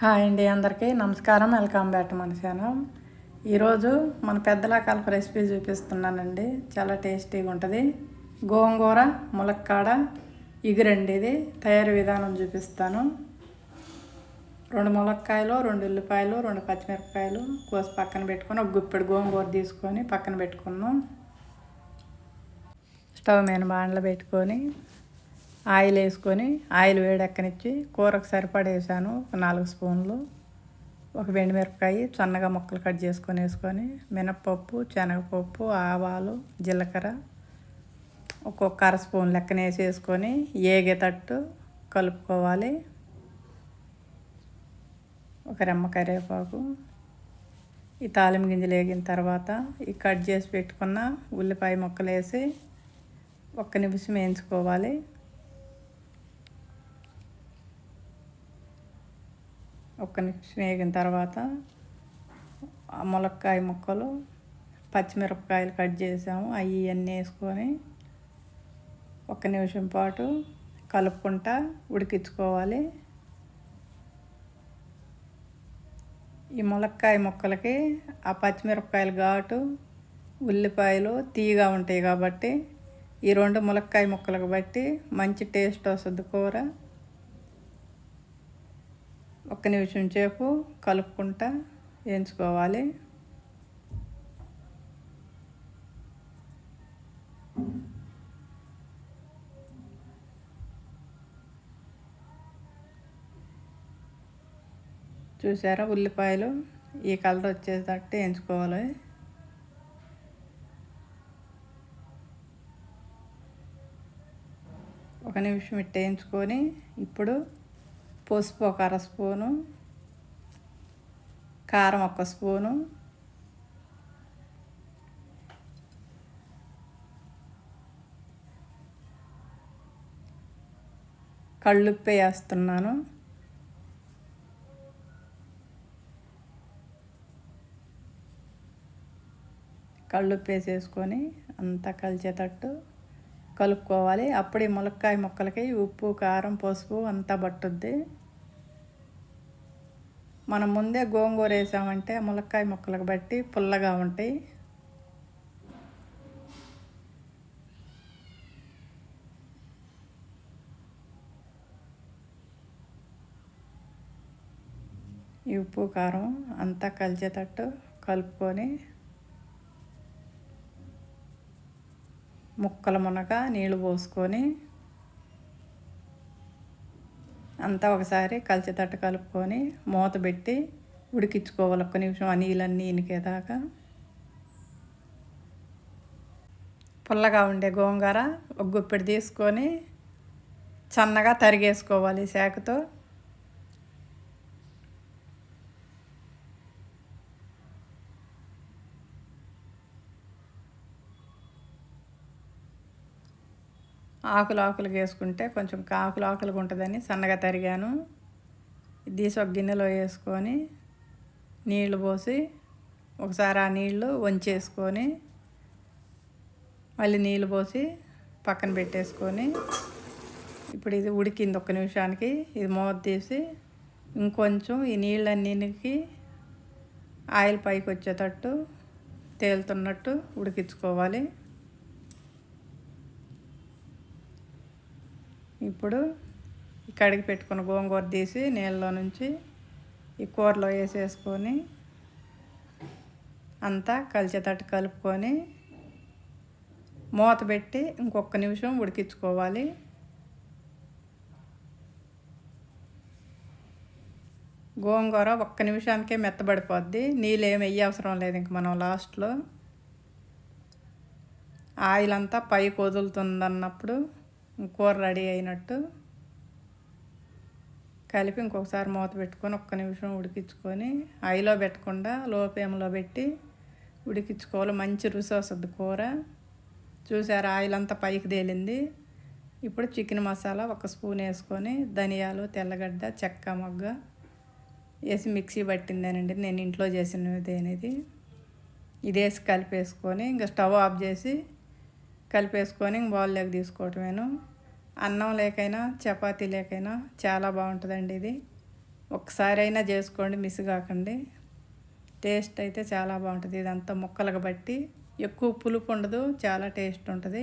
Hi అండి అందరికీ. నమస్కారం. వెల్కమ్ బ్యాక్ టు మన ఛానల్. ఈరోజు మన పెద్దల కలప రెసిపీ చూపిస్తున్నానండి. చాలా టేస్టీగా ఉంటుంది. గోంగూర ములక్కాడ ఇగురండి ఇది. తయారీ విధానం చూపిస్తాను. రెండు ములక్కాయలు రెండు ఉల్లిపాయలు రెండు పచ్చిమిరపకాయలు కోసి పక్కన పెట్టుకొని ఒక గుప్పెడు గోంగూర తీసుకొని పక్కన పెట్టుకున్నాం స్టవ్ మీద బాండ్లు పెట్టుకొని ఆయిల్ వేసుకొని ఆయిల్ వేడెక్కనిచ్చి కూరకు సరిపడేసాను ఒక నాలుగు స్పూన్లు. ఒక మిరపకాయ సన్నగా ముక్కలు కట్ చేసుకొని వేసుకొని మినప్పప్పు శనగపప్పు ఆవాలు జీలకర్ర ఒక్కొక్క అర స్పూన్ లెక్కన వేసేసుకొని ఏగేటట్టు కలుపుకోవాలి. ఒక రెమ్మ కరివేపాకు. ఈ తాలిం గింజలు వేగిన తర్వాత ఈ కట్ చేసి పెట్టుకున్న ఉల్లిపాయ ముక్కలు వేసి ఒక్క నిమిషం వేయించుకోవాలి. ఒక్క నిమిషం వేగిన తర్వాత ములక్కాయ ముక్కలు పచ్చిమిరపకాయలు కట్ చేసాము. అవి అన్నీ వేసుకొని ఒక్క నిమిషం పాటు కలుపుకుంటా ఉడికించుకోవాలి. ఈ ములక్కాయ ముక్కలకి ఆ పచ్చిమిరపకాయలు ఘాటు ఉల్లిపాయలు తీగా ఉంటాయి కాబట్టి ఈ రెండు ములక్కాయ ముక్కలకు బట్టి మంచి టేస్ట్ వస్తుంది కూర. ఒక్క నిమిషం సేపు కలుపుకుంటా వేయించుకోవాలి చూసారా ఉల్లిపాయలు? ఈ కలర్ వచ్చేటట్టు వేయించుకోవాలి ఒక నిమిషం ఇట్ట వేయించుకొని ఇప్పుడు పసుపు ఒక అర స్పూను కారం ఒక స్పూను కళ్ళుప్పు వేస్తున్నాను. కళ్ళుప్పు వేసేసుకొని అంతా కలిసేటట్టు కలుపుకోవాలి. అప్పుడే ములక్కాయ ముక్కలకి ఉప్పు కారం పసుపు అంతా పట్టుద్ది. మనం ముందే గోంగూర వేసామంటే ములక్కాయ ముక్కలకు బట్టి పుల్లగా ఉంటాయి. ఈ ఉప్పు కారం అంతా కలిసేటట్టు కలుపుకొని ముక్కల మునక నీళ్ళు పోసుకొని అంతా ఒకసారి కలిసేటట్టు కలుపుకొని మూత పెట్టి ఉడికించుకోవాలి. ఒక్క నిమిషం ఆ నీళ్ళన్నీ ఇనికేదాకా. పుల్లగా ఉండే గోంగూర ఒక గుప్పెడు తీసుకొని సన్నగా తరిగేసుకోవాలి శాఖతో. ఆకులు ఆకులు వేసుకుంటే కొంచెం ఆకులు ఆకులుగా ఉంటుందని సన్నగా తరిగాను. తీసి ఒక గిన్నెలో వేసుకొని నీళ్ళు పోసి ఒకసారి ఆ నీళ్ళు వంచేసుకొని మళ్ళీ నీళ్ళు పోసి పక్కన పెట్టేసుకొని ఇప్పుడు ఇది ఉడికింది ఒక్క నిమిషానికి. ఇది మూత తీసి ఇంకొంచెం ఈ నీళ్ళన్నిటికి ఆయిల్ పైకి వచ్చేటట్టు తేలుతున్నట్టు ఉడికించుకోవాలి. ఇప్పుడు కడిగి పెట్టుకున్న గోంగూర తీసి నీళ్ళలో నుంచి ఈ కూరలో వేసేసుకొని అంతా కలిసేటట్టు కలుపుకొని మూత పెట్టి ఇంకొక నిమిషం ఉడికించుకోవాలి. గోంగూర ఒక్క నిమిషానికే మెత్తబడిపోద్ది. నీళ్ళు ఏమి వెయ్యి అవసరం లేదు ఇంక మనం లాస్ట్లో. ఆయిల్ అంతా పైకి వదులుతుందన్నప్పుడు కూర రెడీ అయినట్టు కలిపి ఇంకొకసారి మూత పెట్టుకొని ఒక్క నిమిషం ఉడికించుకొని ఐలో పెట్టకుండా లో ఫ్లేమ్లో పెట్టి ఉడికించుకోవాలి. మంచి రుచి వస్తుంది కూర. చూసారు ఆయిల్ అంతా పైకి తేలింది. ఇప్పుడు చికెన్ మసాలా ఒక స్పూన్ వేసుకొని ధనియాలు తెల్లగడ్డ చెక్క మొగ్గ వేసి మిక్సీ పట్టిందేనండి. నేను ఇంట్లో చేసినది అనేది. ఇది వేసి కలిపేసుకొని ఇంకా స్టవ్ ఆఫ్ చేసి కలిపేసుకొని బౌల్లోకి తీసుకోవటమేను. అన్నం లేకైనా చపాతీ లేకైనా చాలా బాగుంటుందండి ఇది. ఒకసారి అయినా చేసుకోండి మిస్ కాకండి. టేస్ట్ అయితే చాలా బాగుంటుంది. ఇదంతా ముక్కలకు బట్టి. ఎక్కువ పులుపు ఉండదు చాలా టేస్ట్ ఉంటుంది.